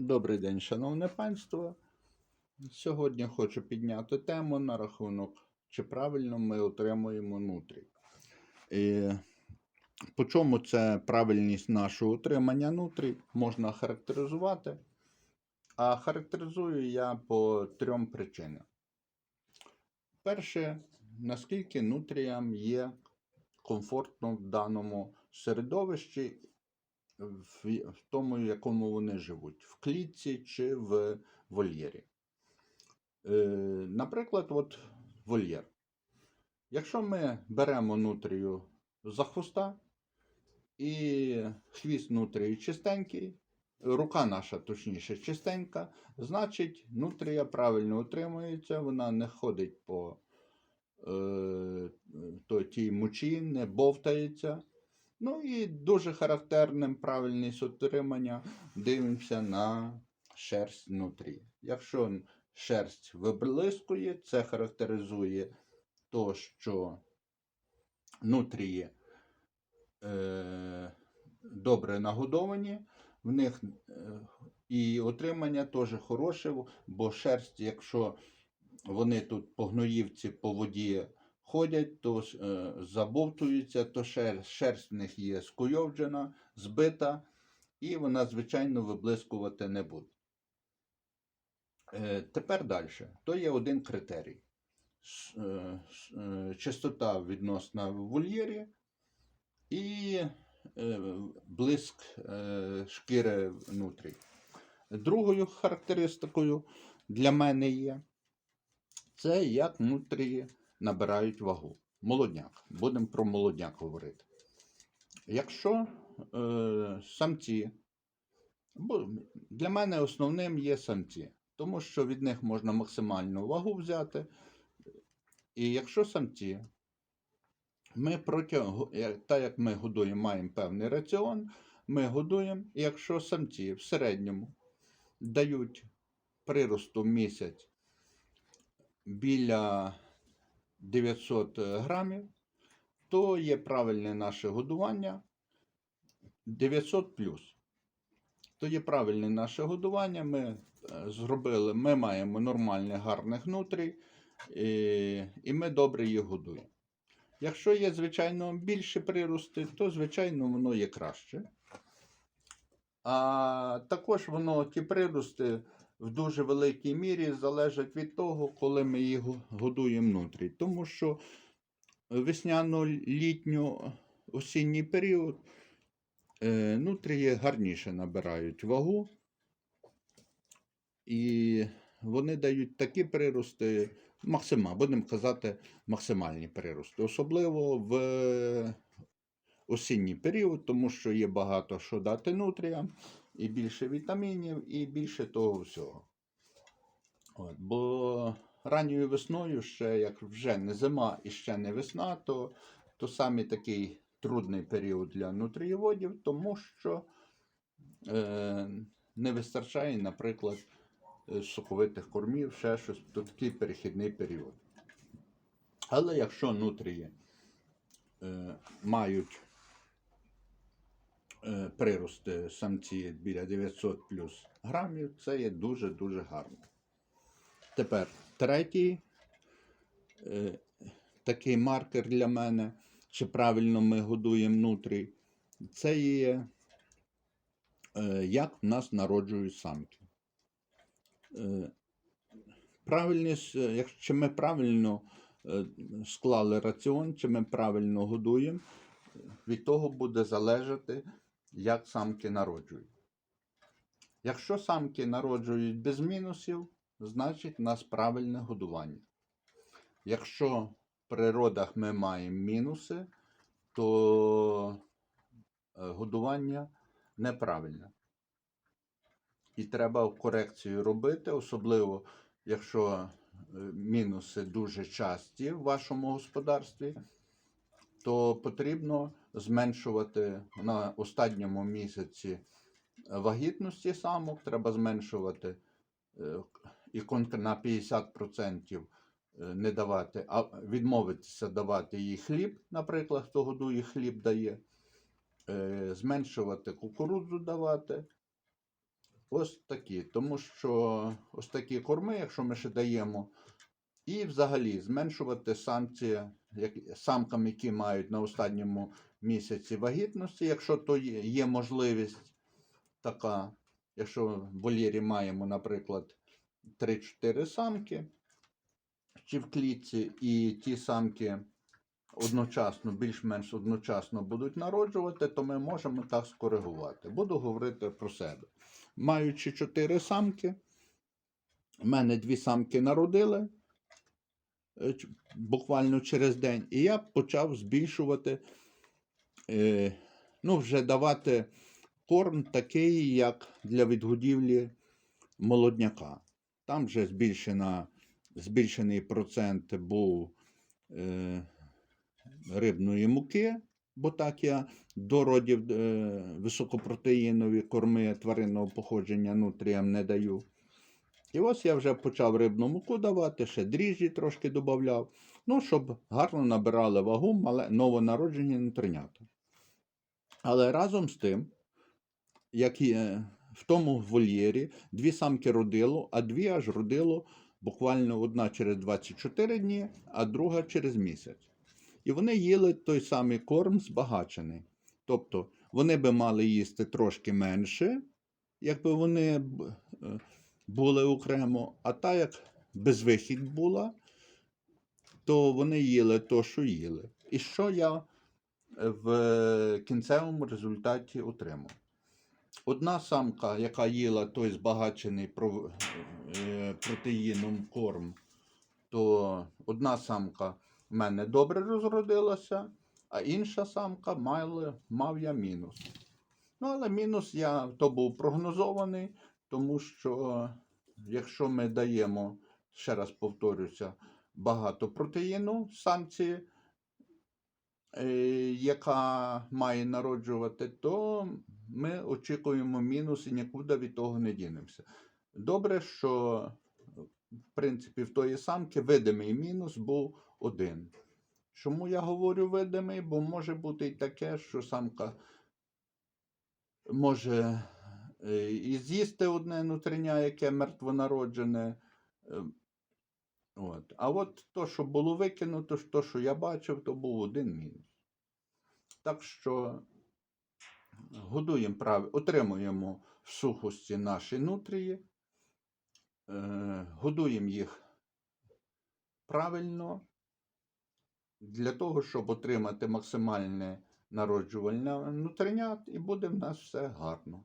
Добрий день, шановне панство. Сьогодні хочу підняти тему на рахунок, чи правильно ми отримуємо нутрій. І по чому це правильність нашого утримання нутрій можна характеризувати. А характеризую я по трьом причинам. Перше, наскільки нутріям є комфортно в даному середовищі в, в тому, якому вони живуть, в клітці чи в вольєрі. Е, наприклад, от вольєр. Якщо ми беремо нутрію за хвоста, і хвіст нутрії чистенький, рука наша, точніше, чистенька, значить, нутрія правильно утримується, вона не ходить по е, то, тій мочі, не бовтається. Ну і дуже характерним правильність утримання дивимося на шерсть внутрі. Якщо шерсть виблискує, це характеризує то, що нутрії е, добре нагодовані, в них е, і утримання теж хороше, бо шерсть, якщо вони тут по гноївці, по воді ходять, то е, забовтуються, то шерсть, шерсть в них є скуйовджена, збита, і вона, звичайно, виблискувати не буде. Е, тепер далі. То є один критерій. Е, е, Чистота відносна в вольєрі і е, блиск е, шкіри внутрі. Другою характеристикою для мене є це як внутрі набирають вагу. Молодняк. Будемо про молодняк говорити. Якщо е, самці, бо для мене основним є самці, тому що від них можна максимальну вагу взяти. І якщо самці, ми протягом, так як ми годуємо, маємо певний раціон, ми годуємо, і якщо самці в середньому дають приросту місяць біля 900 грамів, то є правильне наше годування 900 плюс. То є правильне наше годування. Ми е, зробили, ми маємо нормальне, гарних нутрій, і, і ми добре їх годуємо. Якщо є, звичайно, більше прирости, то, звичайно, воно є краще. А також воно, ті прирости в дуже великій мірі залежать від того, коли ми їх годуємо внутрі. Тому що весняно-літньо осінній період е, нутрії гарніше набирають вагу, і вони дають такі прирости, максима, будемо казати, максимальні прирости. Особливо в осінній період, тому що є багато що дати нутріям, і більше вітамінів, і більше того всього. От, бо ранньою весною, ще як вже не зима і ще не весна, то, то саме такий трудний період для нутрієводів, тому що е, не вистачає, наприклад, е, соковитих кормів, ще щось, то такий перехідний період. Але якщо нутрії е, мають прирости самці біля 900 плюс грамів, це є дуже-дуже гарно. Тепер третій е, такий маркер для мене, чи правильно ми годуємо нутрій, це є е, як в нас народжують самки. Е, правильність, е, якщо ми правильно е, склали раціон, чи ми правильно годуємо, від того буде залежати, як самки народжують. Якщо самки народжують без мінусів, значить у нас правильне годування. Якщо в природах ми маємо мінуси, то е, годування неправильне. І треба корекцію робити, особливо якщо е, мінуси дуже часті в вашому господарстві, то потрібно зменшувати на останньому місяці вагітності самок, треба зменшувати е, і на 50% е, не давати, а відмовитися давати їй хліб, наприклад, хто годує хліб дає, е, зменшувати кукурудзу давати, ось такі. Тому що ось такі корми, якщо ми ще даємо, і взагалі зменшувати як, самкам, які мають на останньому місяці вагітності, якщо то є, можливість така, якщо в вольєрі маємо, наприклад, 3-4 самки чи в клітці, і ті самки одночасно, більш-менш одночасно будуть народжувати, то ми можемо так скоригувати. Буду говорити про себе. Маючи 4 самки, в мене дві самки народили буквально через день, і я почав збільшувати, е, ну, вже давати корм такий, як для відгодівлі молодняка. Там вже збільшена, збільшений процент був е, рибної муки, бо так я до родів е, високопротеїнові корми тваринного походження нутріям не даю. І ось я вже почав рибну муку давати, ще дріжджі трошки додавав, ну, щоб гарно набирали вагу новонароджені нутринята. Але разом з тим, як є в тому вольєрі, дві самки родило, а дві аж родило буквально одна через 24 дні, а друга через місяць. І вони їли той самий корм збагачений. Тобто вони би мали їсти трошки менше, якби вони е, були окремо, а та як безвихідь була, то вони їли то, що їли. І що я е, в кінцевому результаті отримав? Одна самка, яка їла той збагачений е, протеїном корм, то одна самка в мене добре розродилася, а інша самка мала, мав я мінус. Ну, але мінус я то був прогнозований, тому що якщо ми даємо, ще раз повторюся, багато протеїну самці, е, яка має народжувати, то ми очікуємо мінус і нікуди від того не дінемося. Добре, що в принципі в тої самки видимий мінус був один. Чому я говорю видимий? Бо може бути і таке, що самка може і з'їсти одне нутриня, яке мертвонароджене. е, От. А от то, що було викинуто, то, що я бачив, то був один мінус. Так що годуємо прав... отримуємо в сухості наші нутрії, е, годуємо їх правильно для того, щоб отримати максимальне народжувальне нутринят, і буде в нас все гарно.